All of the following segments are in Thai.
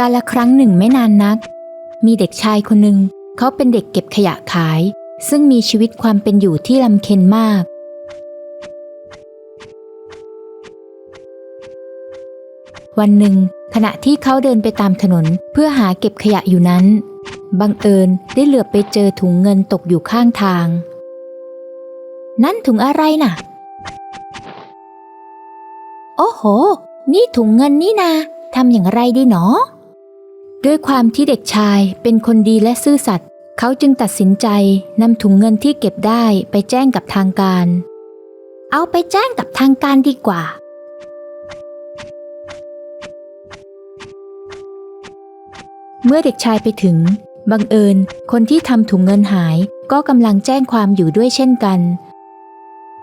กาละครั้งหนึ่งไม่นานนัก มีเด็กชายคนหนึ่งเขาเป็นเด็กเก็บขยะขาย ซึ่งมีชีวิตความเป็นอยู่ที่ลำเค็ญมาก วันหนึ่ง ขณะที่เขาเดินไปตามถนนเพื่อหาเก็บขยะอยู่นั้น บังเอิญได้เหลือบไปเจอถุงเงินตกอยู่ข้างทาง นั่นถุงอะไรน่ะ โอ้โห นี่ถุงเงินนี่นาทำอย่างไรดีหนอ ด้วยความที่เด็กชายเป็นคนดีและซื่อสัตย์เขาจึงตัดสินใจนำถุงเงินที่เก็บได้ไปแจ้งกับทางการ เอาไปแจ้งกับทางการดีกว่า เมื่อเด็กชายไปถึง บังเอิญคนที่ทำถุงเงินหายก็กำลังแจ้งความอยู่ด้วยเช่นกัน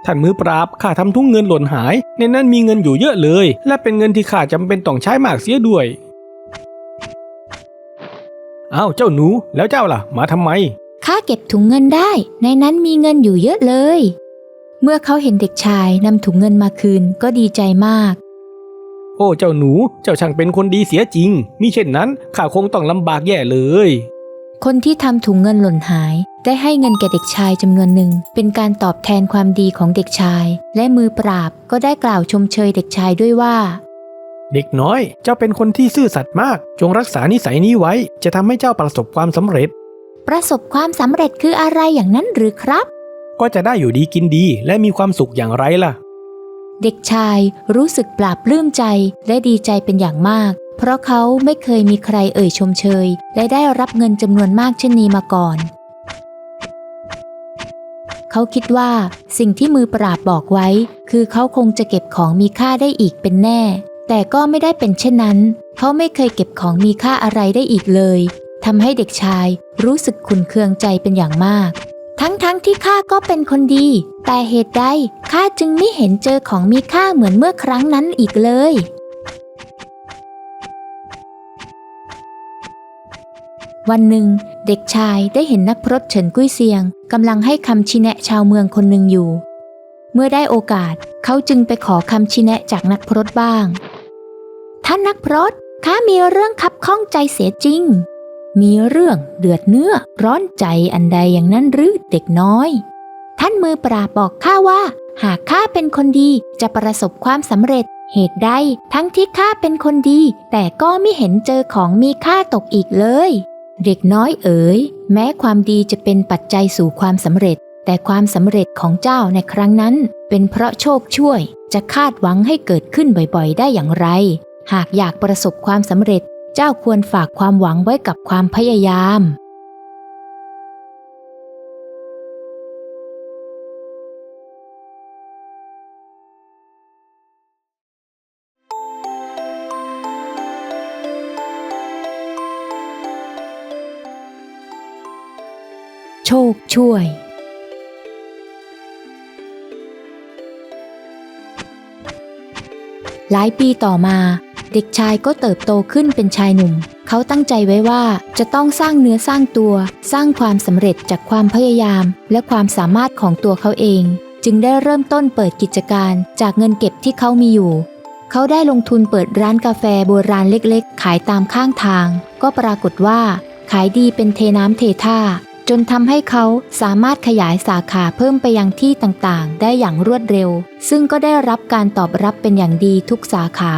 ท่านมือปราบข้าทำทุ่งเงินหล่นหาย ในนั้นมีเงินอยู่เยอะเลย และเป็นเงินที่ข้าจำเป็นต้องใช้มากเสียด้วย อ้าวเจ้าหนูแล้วเจ้าล่ะ มาทำไม ข้าเก็บถุงเงินได้ ในนั้นมีเงินอยู่เยอะเลย เมื่อเขาเห็นเด็กชายนำถุงเงินมาคืนก็ดีใจมาก โอ้เจ้าหนูเจ้าช่างเป็นคนดีเสียจริง มิเช่นนั้นข้าคงต้องลำบากแย่เลย คนที่ทำถุงเงินหล่นหาย ได้ให้เงินแก่เด็กชายจำนวนหนึ่ง เป็นการตอบแทนความดีของเด็กชาย และมือปราบก็ได้กล่าวชมเชยเด็กชายด้วยว่า เด็กน้อย เจ้าเป็นคนที่ซื่อสัตย์มาก จงรักษานิสัยนี้ไว้ จะทำให้เจ้าประสบความสำเร็จ ประสบความสำเร็จคืออะไรอย่างนั้นหรือครับ ก็จะได้อยู่ดีกินดีและมีความสุขอย่างไรล่ะ เด็กชายรู้สึกปลาบปลื้มใจและดีใจเป็นอย่างมาก เพราะเขาไม่เคยมีใครเอ่ยชมเชย และได้รับเงินจำนวนมากเช่นนี้มาก่อนเขาคิดว่าสิ่งที่มือปราบบอกไว้ คือเขาคงจะเก็บของมีค่าได้อีกเป็นแน่ แต่ก็ไม่ได้เป็นเช่นนั้น เขาไม่เคยเก็บของมีค่าอะไรได้อีกเลยทำให้เด็กชายรู้สึกขุนเคืองใจเป็นอย่างมาก ทั้งๆทที่ข้าก็เป็นคนดี แต่เหตุใดข้าจึงไม่เห็นเจอของมีค่าเหมือนเมื่อครั้งนั้นอีกเลย วันหนึ่ง เด็กชายได้เห็นนักพรตเฉินกุ้ยเซียงกำลังให้คำชี้แนะชาวเมืองคนหนึ่งอยู่ เมื่อได้โอกาสเขาจึงไปขอคำชี้แนะจากนักพรตบ้าง ท่านนักพรตข้ามีเรื่องคับข้องใจเสียจริง มีเรื่องเดือดเนื้อร้อนใจอันใดอย่างนั้นหรือเด็กน้อย ท่านมือปราบบอกข้าว่า หากข้าเป็นคนดีจะประสบความสำเร็จ เหตุใดทั้งที่ข้าเป็นคนดี แต่ก็ไม่เห็นเจอของมีค่าตกอีกเลย เด็กน้อยเอ๋ย แม้ความดีจะเป็นปัจจัยสู่ความสำเร็จ แต่ความสำเร็จของเจ้าในครั้งนั้น เป็นเพราะโชคช่วยจะคาดหวังให้เกิดขึ้นบ่อยๆ ได้อย่างไร หากอยากประสบความสำเร็จเจ้าควรฝากความหวังไว้กับความพยายาม โชคช่วยหลายปีต่อมา เด็กชายก็เติบโตขึ้นเป็นชายหนุ่ม เขาตั้งใจไว้ว่าจะต้องสร้างเนื้อสร้างตัว สร้างความสำเร็จจากความพยายาม และความสามารถของตัวเขาเอง จึงได้เริ่มต้นเปิดกิจการจากเงินเก็บที่เขามีอยู่ เขาได้ลงทุนเปิดร้านกาแฟโบราณเล็กๆ ขายตามข้างทาง ก็ปรากฏว่า ขายดีเป็นเทน้ำเทท่า จนทำให้เขาสามารถขยายสาขาเพิ่มไปยังที่ต่างๆ ได้อย่างรวดเร็ว ซึ่งก็ได้รับการตอบรับเป็นอย่างดีทุกสาขา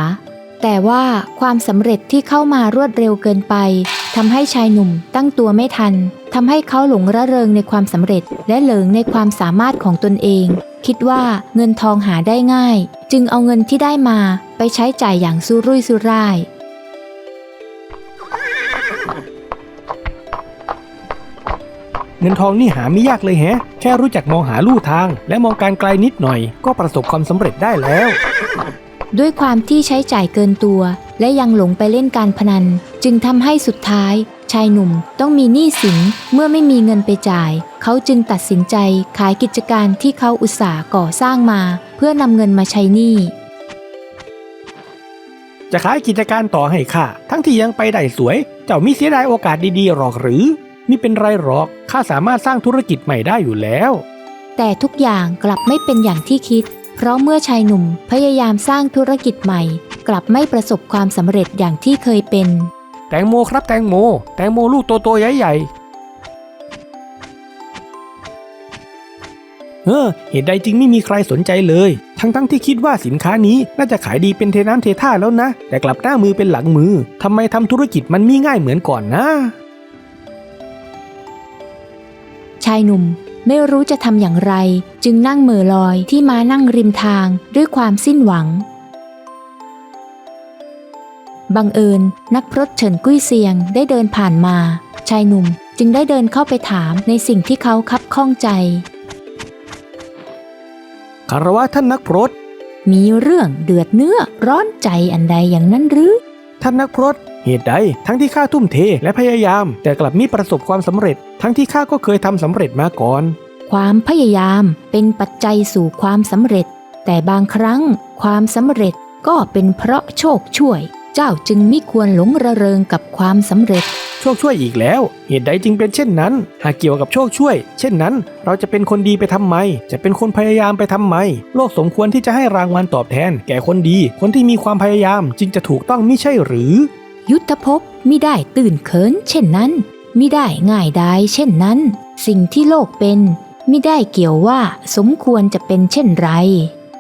แต่ว่าความสำเร็จที่เข้ามารวดเร็วเกินไปทำให้ชายหนุ่มตั้งตัวไม่ทันทำให้เขาหลงระเริงในความสำเร็จ และเหลิงในความสามารถของตนเอง คิดว่าเงินทองหาได้ง่าย จึงเอาเงินที่ได้มาไปใช้จ่ายอย่างสุรุ่ยสุร่าย เงินทองนี่หาไม่ยากเลยแฮะ แค่รู้จักมองหาลู่ทาง และมองการไกลนิดหน่อย ก็ประสบความสำเร็จได้แล้ว ด้วยความที่ใช้จ่ายเกินตัว และยังหลงไปเล่นการพนัน จึงทำให้สุดท้าย ชายหนุ่มต้องมีหนี้สินเมื่อไม่มีเงินไปจ่าย เขาจึงตัดสินใจขายกิจการที่เขาอุตสาห์ก่อสร้างมา เพื่อนำเงินมาใช้หนี้จะขายกิจการต่อให้ข้าทั้งที่ยังไปได้สวย เจ้ามิเสียดายโอกาสดีๆหรอกหรือ นี่เป็นไรหรอกข้าสามารถสร้างธุรกิจใหม่ได้อยู่แล้ว แต่ทุกอย่างกลับไม่เป็นอย่างที่คิด เพราะเมื่อชายหนุ่มพยายามสร้างธุรกิจใหม่ กลับไม่ประสบความสำเร็จอย่างที่เคยเป็น แตงโมครับแตงโม แตงโมลูกโตโตๆใหญ่ใหญ่ๆเออเหตุใดจึงไม่มีใครสนใจเลย ทั้งๆทที่คิดว่าสินค้านี้น่าจะขายดีเป็นเทน้ำเทท่าแล้วนะ แต่กลับหน้ามือเป็นหลังมือทำไมทำธุรกิจมันมีง่ายเหมือนก่อนนะ ชายหนุ่ม ไม่รู้จะทำอย่างไร จึงนั่งเหม่อลอยที่มานั่งริมทางด้วยความสิ้นหวัง บังเอิญนักพรตเฉินกุ้ยเซียงได้เดินผ่านมา ชายหนุ่มจึงได้เดินเข้าไปถามในสิ่งที่เขาคับข้องใจคารวะท่านนักพรตมีเรื่องเดือดเนื้อร้อนใจอันใดอย่างนั้นหรือ ท่านนักพรตเหตุใดทั้งที่ข้าทุ่มเทและพยายาม แต่กลับมีประสบความสำเร็จ ทั้งที่ข้าก็เคยทำสำเร็จมาก่อน ความพยายามเป็นปัจจัยสู่ความสำเร็จ แต่บางครั้งความสำเร็จก็เป็นเพราะโชคช่วย เจ้าจึงไม่ควรหลงระเริงกับความสำเร็จ ชคช่วยอีกแล้ว เหตุใดจึงเป็นเช่นนั้น หากเกี่ยวกับโชคช่วย เช่นนั้น เราจะเป็นคนดีไปทำไม จะเป็นคนพยายามไปทำไม โลกสมควรที่จะให้รางวัลตอบแทน แก่คนดี คนที่มีความพยายามจึงจะถูกต้องไม่ใช่หรือ ยุทธภพมิได้ตื่นเขิน เช่นนั้นมิได้ง่ายดายเช่นนั้น สิ่งที่โลกเป็นมิได้เกี่ยวว่าสมควรจะเป็นเช่นไร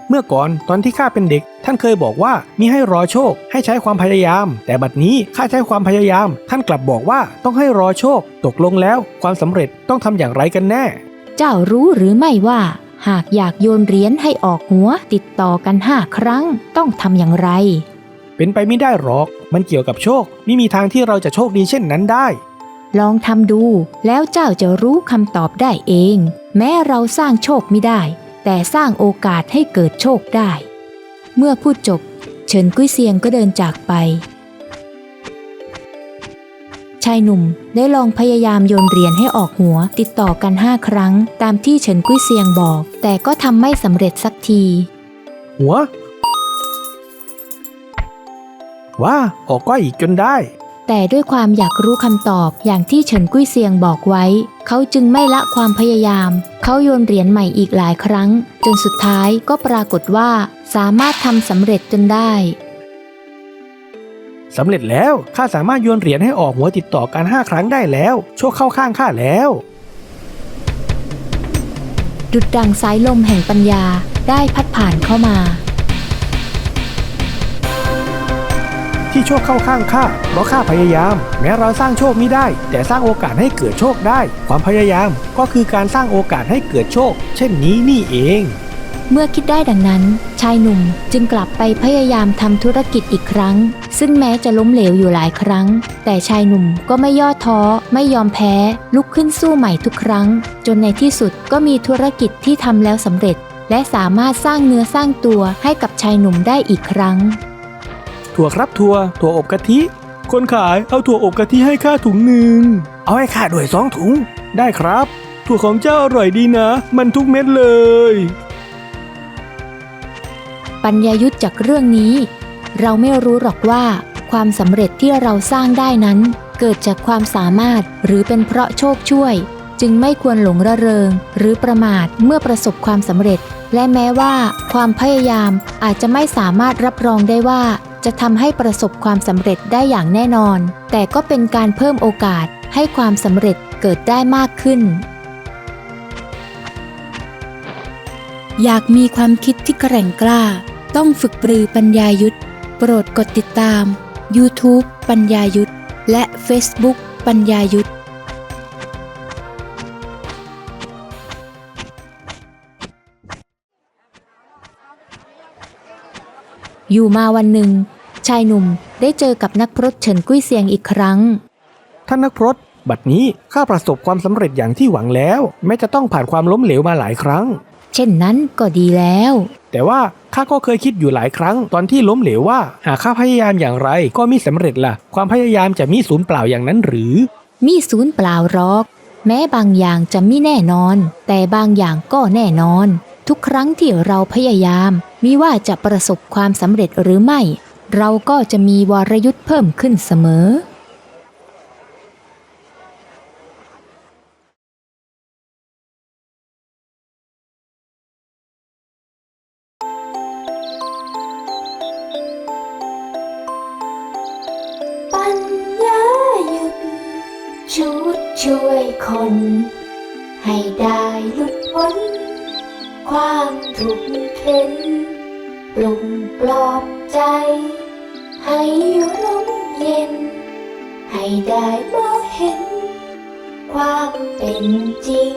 เมื่อก่อนตอนที่ข้าเป็นเด็ก ท่านเคยบอกว่ามีให้รอโชค ให้ใช้ความพยายาม แต่บัดนี้ข้าใช้ความพยายาม ท่านกลับบอกว่าต้องให้รอโชค ตกลงแล้วความสำเร็จต้องทำอย่างไรกันแน่ เจ้ารู้หรือไม่ว่า หากอยากโยนเหรียญให้ออกหัวติดต่อกันห้าครั้ง ต้องทำอย่างไร เป็นไปไม่ได้หรอก มันเกี่ยวกับโชค ไม่มีทางที่เราจะโชคดีเช่นนั้นได้ลองทำดูแล้วเจ้าจะรู้คำตอบได้เอง แม้เราสร้างโชคไม่ได้ แต่สร้างโอกาสให้เกิดโชคได้ เมื่อพูดจบ เฉินกุ้ยเซียงก็เดินจากไป ชายหนุ่มได้ลองพยายามโยนเหรียญให้ออกหัว ติดต่อกันห้าครั้ง ตามที่เฉินกุ้ยเซียงบอก แต่ก็ทำไม่สำเร็จสักที หัว ว่าออกก็อีกจนได้ แต่ด้วยความอยากรู้คำตอบอย่างที่เฉินกุ้ยเซียงบอกไว้ เขาจึงไม่ละความพยายาม เขาโยนเหรียญใหม่อีกหลายครั้ง จนสุดท้ายก็ปรากฏว่าสามารถทำสำเร็จจนได้สำเร็จแล้ว ข้าสามารถโยนเหรียญให้ออกหัวติดต่อกันห้าครั้งได้แล้ว โชคเข้าข้างข้าแล้ว ดุดดังสายลมแห่งปัญญาได้พัดผ่านเข้ามา โชคเข้าข้างข้าเพราะข้าพยายาม แม้เราสร้างโชคไม่ได้ แต่สร้างโอกาสให้เกิดโชคได้ ความพยายามก็คือการสร้างโอกาสให้เกิดโชค เช่นนี้นี่เอง เมื่อคิดได้ดังนั้น ชายหนุ่มจึงกลับไปพยายามทำธุรกิจอีกครั้ง ซึ่งแม้จะล้มเหลวอยู่หลายครั้ง แต่ชายหนุ่มก็ไม่ย่อท้อ ไม่ยอมแพ้ ลุกขึ้นสู้ใหม่ทุกครั้ง จนในที่สุดก็มีธุรกิจที่ทำแล้วสำเร็จ และสามารถสร้างเนื้อสร้างตัวให้กับชายหนุ่มได้อีกครั้ง ถั่วครับถั่วถั่วอบกะทิ คนขายเอาถั่วอบกะทิให้ข้าถุงหนึ่ง เอาให้ข้าด้วยสองถุง ได้ครับ ถั่วของเจ้าอร่อยดีนะ มันทุกเม็ดเลย ปัญญายุทธจากเรื่องนี้ เราไม่รู้หรอกว่า ความสำเร็จที่เราสร้างได้นั้น เกิดจากความสามารถหรือเป็นเพราะโชคช่วย จึงไม่ควรหลงระเริง หรือประมาทเมื่อประสบความสำเร็จ และแม้ว่า ความพยายามอาจจะไม่สามารถรับรองได้ว่า จะทำให้ประสบความสำเร็จได้อย่างแน่นอน แต่ก็เป็นการเพิ่มโอกาสให้ความสำเร็จเกิดได้มากขึ้น อยากมีความคิดที่แกร่งกล้า ต้องฝึกปรือปัญญายุทธโปรดกดติดตาม YouTube ปัญญายุทธและ Facebook ปัญญายุทธอยู่มาวันหนึ่ง ชายหนุ่มได้เจอกับนักพรตเฉินกุ้ยเซียงอีกครั้ง ท่านนักพรตบัดนี้ข้าประสบความสำเร็จอย่างที่หวังแล้ว แม้จะต้องผ่านความล้มเหลวมาหลายครั้ง เช่นนั้นก็ดีแล้ว แต่ว่าข้าก็เคยคิดอยู่หลายครั้ง ตอนที่ล้มเหลวว่า หากข้าพยายามอย่างไรก็มิสำเร็จล่ะ ความพยายามจะมีศูนย์เปล่าอย่างนั้นหรือ มีศูนย์เปล่าหรอก แม้บางอย่างจะไม่แน่นอน แต่บางอย่างก็แน่นอน ทุกครั้งที่เราพยายามมิว่าจะประสบความสำเร็จหรือไม่ เราก็จะมีวรยุทธ์เพิ่มขึ้นเสมอ ปัญญาช่วยคน ให้ได้หลุดพ้นความทุกข์เข็น ปลุกปลอบใจ ให้ร่มเย็น ให้ได้มองเห็น ความเป็นจริง